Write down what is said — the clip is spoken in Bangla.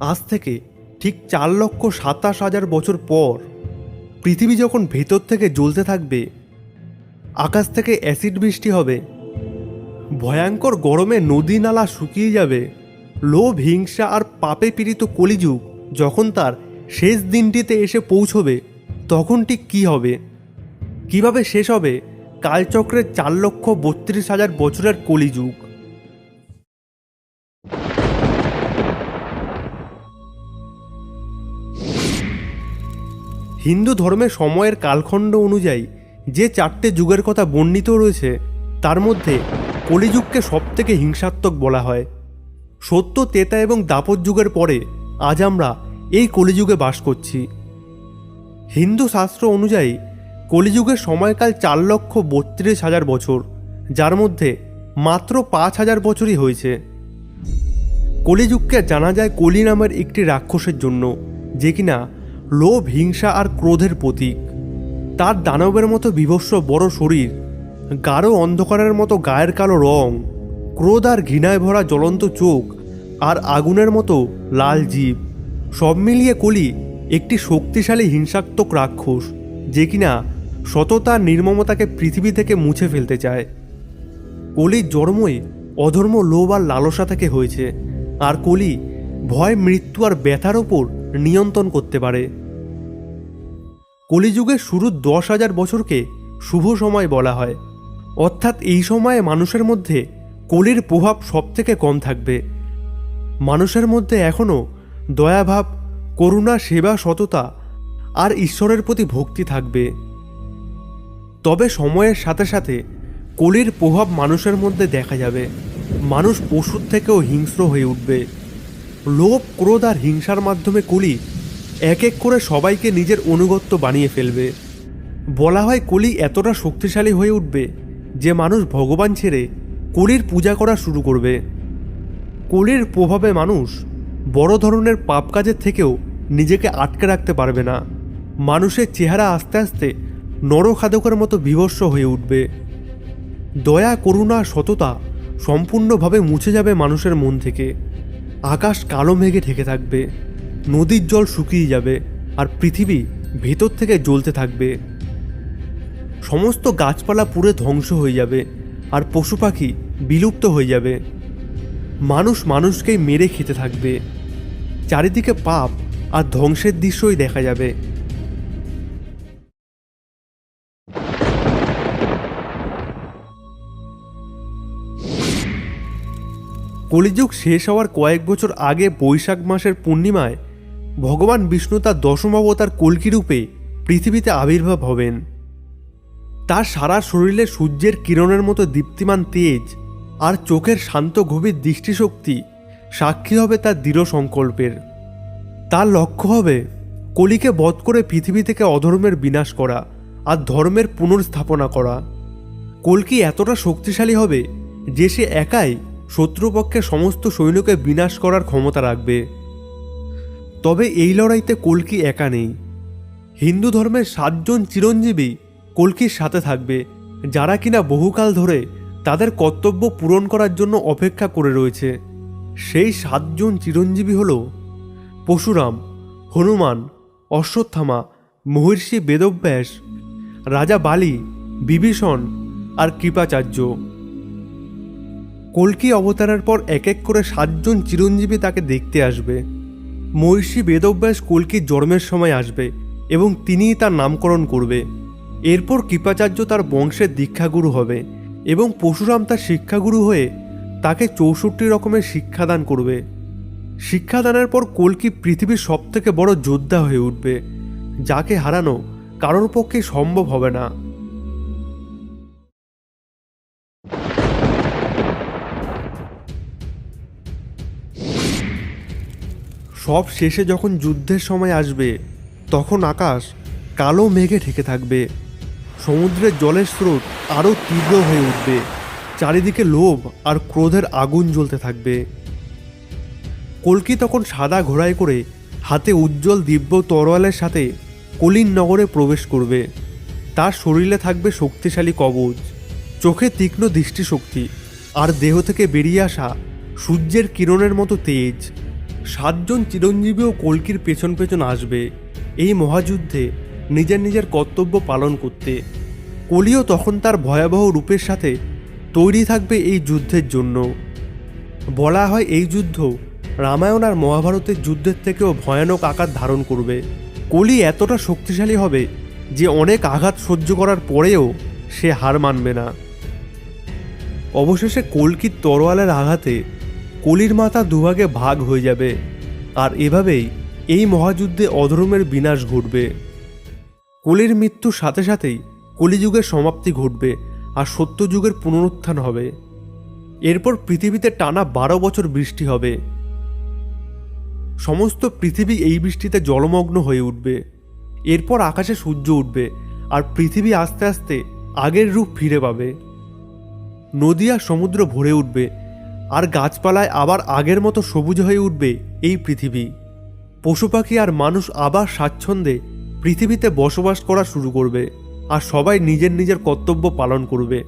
আজ থেকে ঠিক চার লক্ষ সাতাশ হাজার বছর পর পৃথিবী যখন ভেতর থেকে জ্বলতে থাকবে, আকাশ থেকে অ্যাসিড বৃষ্টি হবে, ভয়ঙ্কর গরমে নদী নালা শুকিয়ে যাবে, লোভ, হিংসা আর পাপে পীড়িত কলিযুগ যখন তার শেষ দিনটিতে এসে পৌঁছবে, তখন ঠিক কী হবে? কীভাবে শেষ হবে? কালচক্রের চার লক্ষ বত্রিশ হাজার বছরের কলিযুগ। হিন্দু ধর্মে সময়ের কালখণ্ড অনুযায়ী যে চারটে যুগের কথা বর্ণিত রয়েছে, তার মধ্যে কলিযুগকে সবথেকে হিংসাত্মক বলা হয়। সত্য, তেতা এবং দাপর যুগের পরে আজ আমরা এই কলিযুগে বাস করছি। হিন্দু শাস্ত্র অনুযায়ী কলিযুগের সময়কাল চার লক্ষ বত্রিশ হাজার বছর, যার মধ্যে মাত্র পাঁচ হাজার বছরই হয়েছে। কলিযুগকে জানা যায় কলি নামের একটি রাক্ষসের জন্য, যে কিনা লোভ, হিংসা আর ক্রোধের প্রতীক। তার দানবের মতো বিভৎস বড় শরীর, গাঢ় অন্ধকারের মতো গায়ের কালো রং, ক্রোধ আর ঘৃণায় ভরা জ্বলন্ত চোখ আর আগুনের মতো লাল জীব, সব মিলিয়ে কলি একটি শক্তিশালী হিংসাত্মক রাক্ষস যে কিনা সততা নির্মমতাকে পৃথিবী থেকে মুছে ফেলতে চায়। কলির জন্মই অধর্ম লোভ আর লালসা থেকে হয়েছে, আর কলি ভয়, মৃত্যু আর ব্যথার ওপর নিয়ন্ত্রণ করতে পারে। কলিযুগের শুরুর দশ হাজার বছরকে শুভ সময় বলা হয়। অর্থাৎ এই সময়ে মানুষের মধ্যে কলির প্রভাব সবথেকে কম থাকবে। মানুষের মধ্যে এখনও দয়াভাব করুণা, সেবা, সততা আর ঈশ্বরের প্রতি ভক্তি থাকবে। তবে সময়ের সাথে সাথে কলির প্রভাব মানুষের মধ্যে দেখা যাবে। মানুষ পশুর থেকেও হিংস্র হয়ে উঠবে। লোভ, ক্রোধ আর হিংসার মাধ্যমে কলি এক এক করে সবাইকে নিজের অনুগত্য বানিয়ে ফেলবে। বলা হয় কলি এতটা শক্তিশালী হয়ে উঠবে যে মানুষ ভগবান ছেড়ে কলির পূজা করা শুরু করবে। কলির প্রভাবে মানুষ বড় ধরনের পাপ কাজের থেকেও নিজেকে আটকে রাখতে পারবে না। মানুষের চেহারা আস্তে আস্তে নরখাদকের মতো বিভৎস হয়ে উঠবে। দয়া, করুণা, সততা সম্পূর্ণভাবে মুছে যাবে মানুষের মন থেকে। আকাশ কালো মেঘে ঢেকে থাকবে। নদীর জল শুকিয়ে যাবে আর পৃথিবী ভেতর থেকে জ্বলতে থাকবে। সমস্ত গাছপালা পুড়ে ধ্বংস হয়ে যাবে আর পশু পাখি বিলুপ্ত হয়ে যাবে। মানুষ মানুষকেই মেরে খেতে থাকবে। চারিদিকে পাপ আর ধ্বংসের দৃশ্যই দেখা যাবে। কলিযুগ শেষ হওয়ার কয়েক বছর আগে বৈশাখ মাসের পূর্ণিমায় ভগবান বিষ্ণু তার দশম অবতার কল্কি রূপে পৃথিবীতে আবির্ভাব হবেন। তার সারা শরীরে সূর্যের কিরণের মতো দীপ্তিমান তেজ আর চোখের শান্ত গভীর দৃষ্টিশক্তি সাক্ষী হবে তার দৃঢ় সংকল্পের। তার লক্ষ্য হবে কলিকে বধ করে পৃথিবী থেকে অধর্মের বিনাশ করা আর ধর্মের পুনর্স্থাপনা করা। কলকি এতটা শক্তিশালী হবে যে সে একাই শত্রুপক্ষের সমস্ত সৈন্যকে বিনাশ করার ক্ষমতা রাখবে? তবে এই লড়াইতে কলকি একা নেই। হিন্দু ধর্মের সাতজন চিরঞ্জীবী কলকির সাথে থাকবে, যারা কিনা বহুকাল ধরে তাদের কর্তব্য পূরণ করার জন্য অপেক্ষা করে রয়েছে। সেই সাতজন চিরঞ্জীবী হল পশুরাম, হনুমান, অশ্বত্থামা, মহর্ষি বেদব্যাস, রাজা বালি, বিভীষণ আর কৃপাচার্য। কল্কি অবতারের পর এক এক করে সাতজন চিরঞ্জীবী তাকে দেখতে আসবে। মহর্ষি বেদব্যাস কল্কির জন্মের সময় আসবে এবং তিনিই তার নামকরণ করবে। এরপর কৃপাচার্য তার বংশের দীক্ষাগুরু হবে এবং পশুরাম তার শিক্ষাগুরু হয়ে তাকে চৌষট্টি রকমের শিক্ষাদান করবে। শিক্ষাদানের পর কল্কি পৃথিবীর সবথেকে বড় যোদ্ধা হয়ে উঠবে, যাকে হারানো কারোর পক্ষে সম্ভব হবে না। সব শেষে যখন যুদ্ধের সময় আসবে, তখন আকাশ কালো মেঘে ঢেকে থাকবে। সমুদ্রের জলের স্রোত আরও তীব্র হয়ে উঠবে। চারিদিকে লোভ আর ক্রোধের আগুন জ্বলতে থাকবে। কল্কি তখন সাদা ঘোড়ায় করে হাতে উজ্জ্বল দিব্য তরোয়ালের সাথে কলিন নগরে প্রবেশ করবে। তার শরীরে থাকবে শক্তিশালী কবচ, চোখে তীক্ষ্ণ দৃষ্টিশক্তি আর দেহ থেকে বেরিয়ে আসা সূর্যের কিরণের মতো তেজ। সাতজন চিরঞ্জীবীও কলকির পেছন পেছন আসবে। এই মহাযুদ্ধে নিজের নিজের কর্তব্য পালন করতে। কলিও তখন তার ভয়াবহ রূপের সাথে তৈরি থাকবে এই যুদ্ধের জন্য। বলা হয় এই যুদ্ধ রামায়ণ আর মহাভারতের যুদ্ধের থেকেও ভয়ানক আকার ধারণ করবে। কলি এতটা শক্তিশালী হবে যে অনেক আঘাত সহ্য করার পরেও সে হার মানবে না। অবশেষে কলকির তরোয়ালের আঘাতে কলির মাথা দুভাগে ভাগ হয়ে যাবে। আর এভাবেই এই মহাযুদ্ধে অধর্মের বিনাশ ঘটবে। কলির মৃত্যুর সাথে সাথেই কলিযুগের সমাপ্তি ঘটবে আর সত্যযুগের পুনরুত্থান হবে। এরপর পৃথিবীতে টানা বারো বছর বৃষ্টি হবে। সমস্ত পৃথিবী এই বৃষ্টিতে জলমগ্ন হয়ে উঠবে। এরপর আকাশে সূর্য উঠবে আর পৃথিবী আস্তে আস্তে আগের রূপ ফিরে পাবে। নদী আর সমুদ্র ভরে উঠবে আর গাছপালায় আবার আগের মতো সবুজ হয়ে উঠবে এই পৃথিবী। পশু পাখি আর মানুষ আবার স্বাচ্ছন্দ্যে পৃথিবীতে বসবাস করা শুরু করবে আর সবাই নিজের নিজের কর্তব্য পালন করবে।